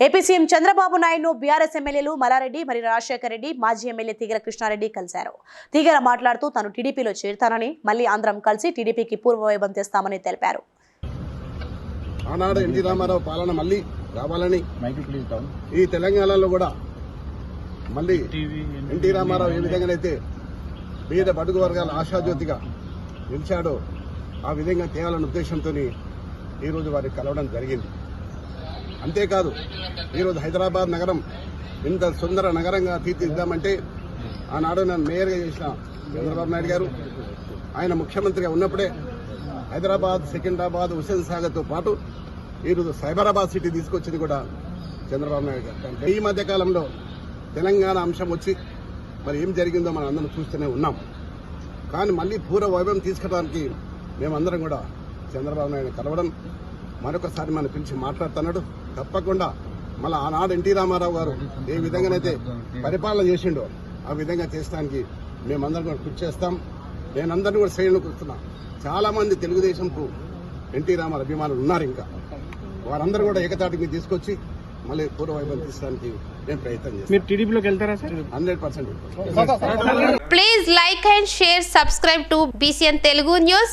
AP CM Chandrababu నాయుడును BRS ఎమ్మెల్యేలు మల్లారెడ్డి మరియు రాజశేఖర రెడ్డి మాజీ ఎమ్మెల్యే తీగల కృష్ణారెడ్డి కలిశారు. తీగల మాట్లాడుతూ తాను టీడీపీలో చేరుతానని మళ్ళీ అందరం కలిసి టీడీపీకి పూర్వవైభవం తెస్తామని తెలిపారు. ఆనాడు ఎన్టీ రామారావు పాలన మళ్ళీ రావాలని మైక్ ప్లీజ్ డౌన్. ఈ తెలంగాణలో కూడా మళ్ళీ ఎన్టీ రామారావు ఏ విధంగానైతే పేద బడుగు వర్గాల ఆశాజ్యోతిగా నిలిచాడో ఆ విధంగా తేవాలన్న ఉద్దేశంతో ఈరోజు వారిని కలవడం జరిగింది. అంతేకాదు ఈరోజు హైదరాబాద్ నగరం ఇంత సుందర నగరంగా తీర్చిదిద్దామంటే ఆనాడు నన్ను మేయర్గా చేసిన చంద్రబాబు నాయుడు గారు ఆయన ముఖ్యమంత్రిగా ఉన్నప్పుడే హైదరాబాద్ సికింద్రాబాద్ హుసేన్ సాగర్తో పాటు ఈరోజు సైబరాబాద్ సిటీ తీసుకొచ్చింది కూడా చంద్రబాబు నాయుడు గారు. ఈ మధ్య కాలంలో తెలంగాణ అంశం వచ్చి మరి ఏం జరిగిందో మనం అందరం చూస్తూనే ఉన్నాం. కానీ మళ్ళీ పూర్వ వైభవం తీసుకురావడానికి మేమందరం కూడా చంద్రబాబు నాయుడు కలవడం మరొకసారి మనం పిలిచి మాట్లాడుతున్నాడు. తప్పకుండా. మళ్ళీ ఆనాడు ఎన్టీ రామారావు గారు ఏ విధంగానైతే పరిపాలన చేసిండో ఆ విధంగా చేసడానికి మేమందరం కూడా కృషి చేస్తాం. నేనందరినీ కూడా శ్రేణులకు వస్తున్నా చాలా మంది తెలుగుదేశంకు ఎన్టీ రామారావు అభిమానులు ఉన్నారు ఇంకా. వారందరూ కూడా ఏకతాటి మీద తీసుకొచ్చి మళ్ళీ పూర్వ వైభవం తీసడానికి నేను ప్రయత్నం చేస్తాను. మీరు టీడీపీలోకి వెళ్తారా sir? Hundred percent. Please like and share, subscribe to BCN Telugu News.